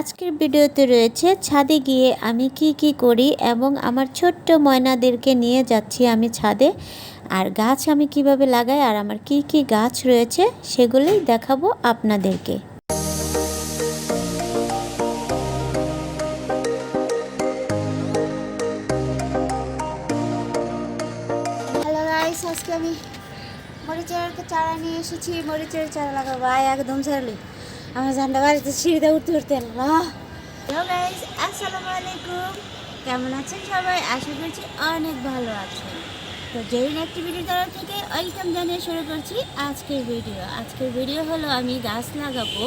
আজকের ভিডিওতে রয়েছে, ছাদে গিয়ে আমি কি কি করি এবং আমার ছোট্ট ময়নাদেরকে নিয়ে যাচ্ছি আমি ছাদে। আর গাছ আমি কীভাবে লাগাই আর আমার কি কি গাছ রয়েছে সেগুলোই দেখাবো আপনাদেরকে। আমি মরিচের চারা নিয়ে এসেছি। মরিচের চারা লাগাবো। একদম ছাড়লি আমার আসসালামু আলাইকুম। কেমন আছেন সবাই? আশা করছি অনেক ভালো তো থেকে জানিয়ে শুরু করছি আজকের ভিডিও। আজকের ভিডিও হলো আমি গাছ লাগাবো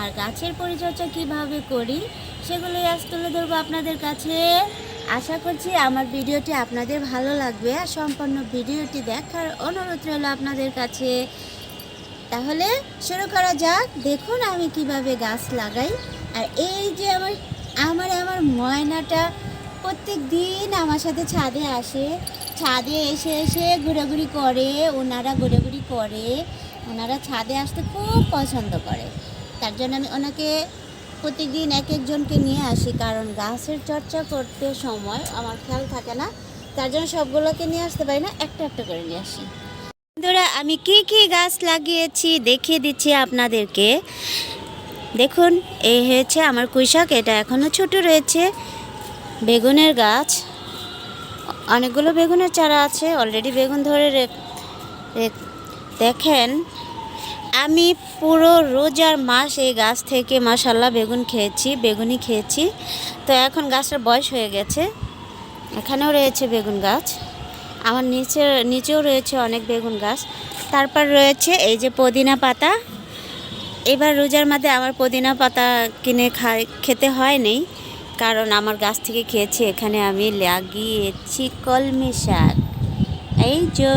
আর গাছের পরিচর্যা কীভাবে করি সেগুলোই আজ তুলে ধরবো আপনাদের কাছে। আশা করছি আমার ভিডিওটি আপনাদের ভালো লাগবে আর সম্পূর্ণ ভিডিওটি দেখার অনুরোধ রইল আপনাদের কাছে। তাহলে শুরু করা যাক। দেখুন আমি কীভাবে গাছ লাগাই। আর এই যে আমার আমার আমার ময়নাটা প্রত্যেক দিন আমার সাথে ছাদে আসে। ছাদে এসে এসে ঘোরাঘুরি করে, ওনারা ঘোরাঘুরি করে। ওনারা ছাদে আসতে খুব পছন্দ করে। তার জন্য আমি ওনাকে প্রতিদিন এক একজনকে নিয়ে আসি, কারণ গাছের চর্চা করতে সময় আমার খেয়াল থাকে না। তার জন্য সবগুলোকে নিয়ে আসতে পারি না, একটা একটা করে নিয়ে আসি। বন্ধুরা, আমি কি কি গাছ লাগিয়েছি দেখিয়ে দিচ্ছি আপনাদেরকে। দেখুন, এই হয়েছে আমার কুইশাক, এটা এখনও ছোট রয়েছে। বেগুনের গাছ, অনেকগুলো বেগুনের চারা আছে অলরেডি বেগুন ধরে দেখেন, আমি পুরো রোজার মাস এই গাছ থেকে মাসাল্লাহ বেগুন খেয়েছি, বেগুনই খেয়েছি। তো এখন গাছটার বয়স হয়ে গেছে, এখানেও রয়েছে বেগুন গাছ। আমার নিচে, নিচেও রয়েছে অনেক বেগুন গাছ। তারপর রয়েছে এই যে পুদিনা পাতা। এবার রোজার মাঝে আমার পুদিনা পাতা কিনে খাই খেতে হয়নি। কারণ আমার গাছ থেকে খেয়েছি, এখানে আমি লাগিয়েছি কলমি শাক। এই যো।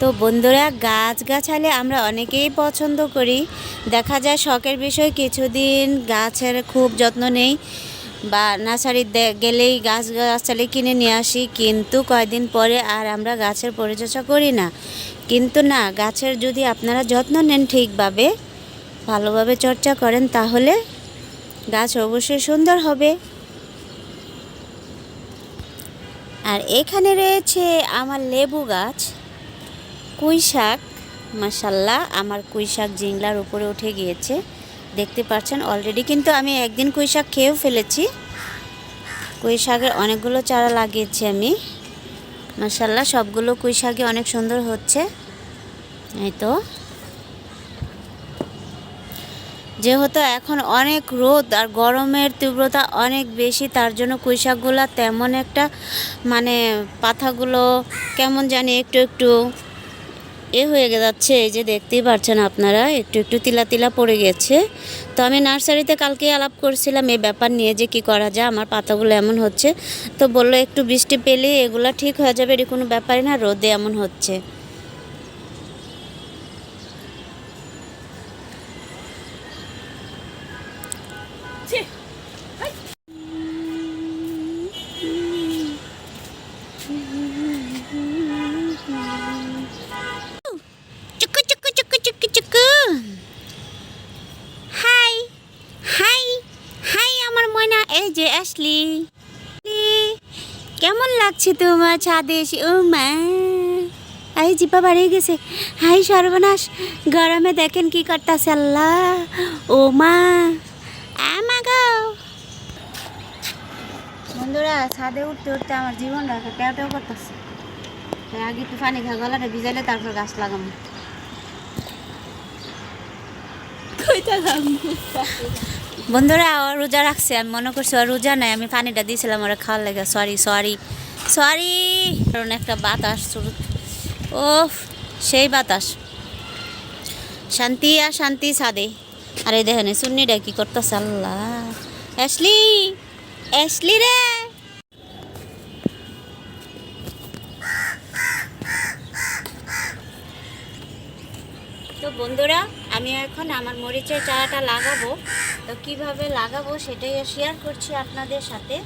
তো বন্ধুরা গাছ গাছালে আমরা অনেকেই পছন্দ করি। দেখা যায় শখের বিষয়, কিছুদিন গাছের খুব যত্ন নেই। বা নার্সারি গেলেই গাছ গাছালি কিনে নিয়ে আসি, কিন্তু কয়দিন পরে আর আমরা গাছের পরিচর্যা করি না। কিন্তু না, গাছের যদি আপনারা যত্ন নেন ঠিকভাবে, ভালোভাবে চর্চা করেন, তাহলে গাছ অবশ্যই সুন্দর হবে। আর এখানে রয়েছে আমার লেবু গাছ। কুই শাক মাসাল্লাহ আমার কুই শাক জিংলার উপরে উঠে গিয়েছে। দেখতে পাচ্ছেন অলরেডি কিন্তু আমি একদিন কুই শাক খেয়েও ফেলেছি। কুই শাকের অনেকগুলো চারা লাগিয়েছি আমি। মাসাল্লাহ সবগুলো কুই শাকই অনেক সুন্দর হচ্ছে। এই তো। যেহেতু এখন অনেক রোদ আর গরমের তীব্রতা অনেক বেশি, তার জন্য কুই শাকগুলো তেমন একটা মানে পাতাগুলো কেমন জানি একটু একটু এ হয়ে যাচ্ছে, এই যে দেখতেই পারছেন আপনারা, একটু একটু তিলা তিলা পড়ে গেছে। তো আমি নার্সারিতে কালকে আলাপ করছিলাম এই ব্যাপার নিয়ে যে কি করা যায়, আমার পাতাগুলো এমন হচ্ছে। তো বলল একটু বৃষ্টি পেলে এগুলো ঠিক হয়ে যাবে এর কোনো ব্যাপারই না, রোদে এমন হচ্ছে। আসলি কেমন লাগছে তোমার ছাদে এসে ও মা এই জিপা বাড়িয়ে গেছে। হাই সর্বনাশ গরমে দেখেন কি করতেছে আল্লাহ। ও মা আমা গো বন্ধুরা ছাদে উঠতে উঠতে আমার জীবন রাখা টেও টেও করতেছে। তাই আগে একটু পানি খা গলাটা ভিজাইলে তারপর গাছ লাগাবো। বন্ধুরা রোজা রাখছে, আমি মনে করছি ওর রোজা নাই, আমি পানিটা দিয়েছিলাম ওরা খাওয়ার লেগে সরি সরি সরি কারণ একটা বাতাস ও সেই বাতাস। শান্তি আর শান্তি সাদে আরে দেখেন সুন্নিটা কি করতেছে, আল্লাহ। অ্যাশলি অ্যাসলি রে। তো বন্ধুরা আমি এখন আমার মরিচের চারাটা লাগাবো। তো কীভাবে লাগাবো সেটাই শেয়ার করছি আপনাদের সাথে।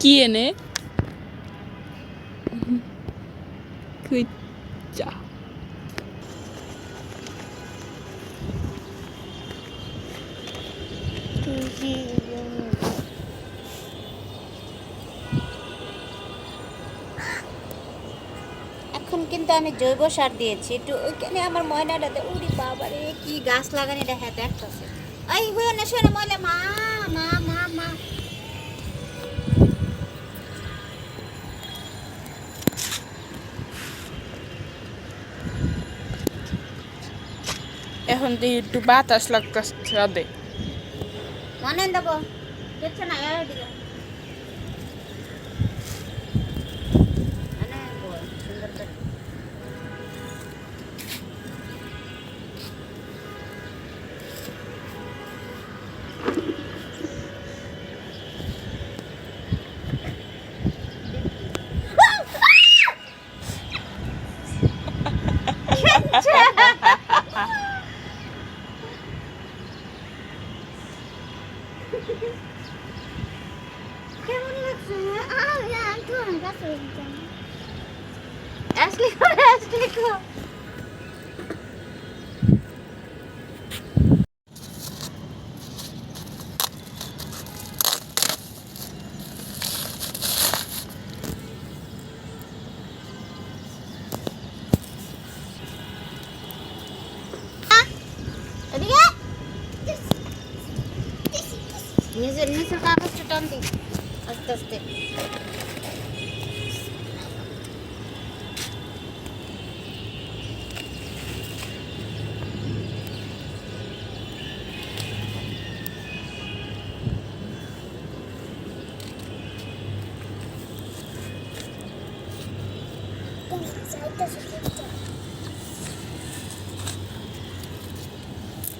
কি এনে? কুইচা এখন কিন্তু আমি জৈব সার দিয়েছি। একটু ওইখানে আমার ময়নাটাতে উড়ি বাবারে, কি গাছ লাগানি, এটা হ্যাঁ দেখতেছে। এই হয়ে না ময়লা মা মা এখন তো একটু বাতাস লাগতেছে ছাদে মনে দেবো কিছু না Thank এনে বল, সুন্দর করে। কেমন লাগছে আমি আমি করে আসলি কো এদিকে নিজের নিচের কাগজটা টান দি আস্তে আস্তে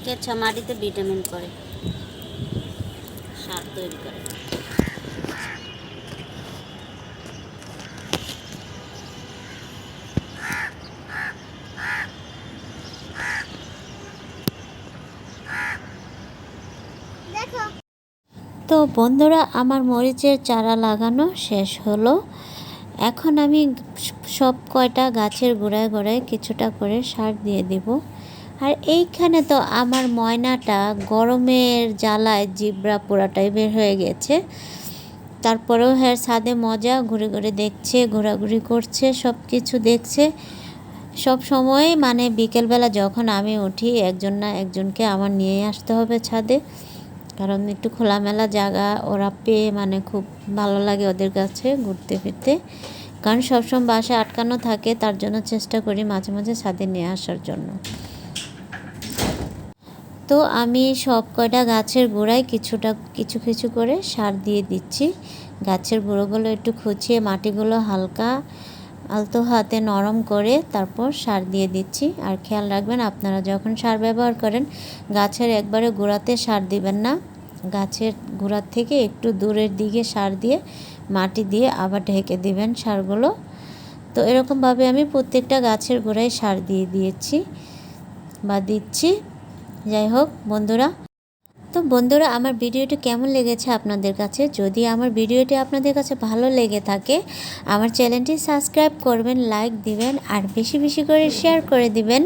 কেঁচা মাটিতে ভিটামিন করে? সার তৈরি করে। তো বন্ধুরা আমার মরিচের চারা লাগানো শেষ হলো। এখন আমি সব কয়টা গাছের গোড়ায় গোড়ায় কিছুটা করে সার দিয়ে দিব। আর এইখানে তো আমার ময়নাটা গরমের জ্বালায় জিব্রা পোড়াটাই বের হয়ে গেছে। তারপরেও হ্যাঁ ছাদে মজা, ঘুরে ঘুরে দেখছে, ঘোরাঘুরি করছে সব কিছু দেখছে। সব সময় মানে বিকেলবেলা যখন আমি উঠি, একজন না একজনকে আমার নিয়ে আসতে হবে ছাদে। কারণ একটু খোলামেলা জায়গা ওরা পেয়ে মানে খুব ভালো লাগে ওদের কাছে ঘুরতে ফিরতে। কারণ সবসময় বাসায় আটকানো থাকে, তার জন্য চেষ্টা করি মাঝে মাঝে ছাদে নিয়ে আসার জন্য। তো আমি সব কয়টা গাছের গোড়ায় কিছুটা, কিছু কিছু করে সার দিয়ে দিচ্ছি। গাছের গুঁড়োগুলো একটু খুঁচিয়ে, মাটিগুলো হালকা আলতো হাতে নরম করে তারপর সার দিয়ে দিচ্ছি। আর খেয়াল রাখবেন, আপনারা যখন সার ব্যবহার করেন, গাছের একবারে গোড়াতে সার দিবেন না। গাছের গোড়ার থেকে একটু দূরের দিকে সার দিয়ে, মাটি দিয়ে আবার ঢেকে দিবেন সারগুলো। তো এরকমভাবে আমি প্রত্যেকটা গাছের গোড়ায় সার দিয়ে দিয়েছি বা দিচ্ছি। যাই হোক, বন্ধুরা। তো বন্ধুরা, আমার ভিডিওটি কেমন লেগেছে আপনাদের কাছে? যদি আমার ভিডিওটি আপনাদের কাছে ভালো লেগে থাকে, আমার চ্যানেলটি সাবস্ক্রাইব করবেন, লাইক দিবেন, আর বেশি বেশি করে শেয়ার করে দিবেন।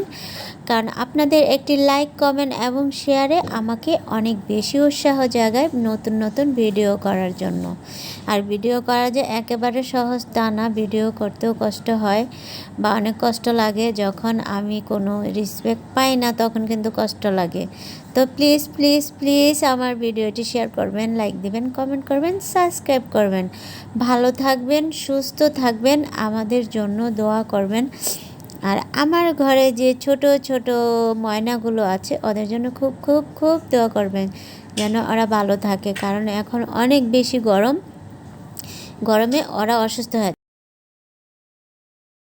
কারণ আপনাদের একটি লাইক কমেন্ট এবং শেয়ারে আমাকে অনেক বেশি উৎসাহ জাগায় নতুন নতুন ভিডিও করার জন্য। আর ভিডিও করা যে একেবারে সহজ তা না ভিডিও করতেও কষ্ট হয় বা অনেক কষ্ট লাগে। যখন আমি কোনো রেসপেক্ট পাই না, তখন কিন্তু কষ্ট লাগে। তো প্লিজ প্লিজ প্লিজ আমার ভিডিওটি শেয়ার করবেন লাইক দিবেন কমেন্ট করবেন সাবস্ক্রাইব করবেন। ভালো থাকবেন, সুস্থ থাকবেন, আমাদের জন্য দোয়া করবেন। আর আমার ঘরে যে ছোট ছোট ময়নাগুলো আছে, ওদের জন্য খুব খুব খুব দোয়া করবেন যেন ওরা ভালো থাকে। কারণ এখন অনেক বেশি গরম। গরমে ওরা অসুস্থ হয়।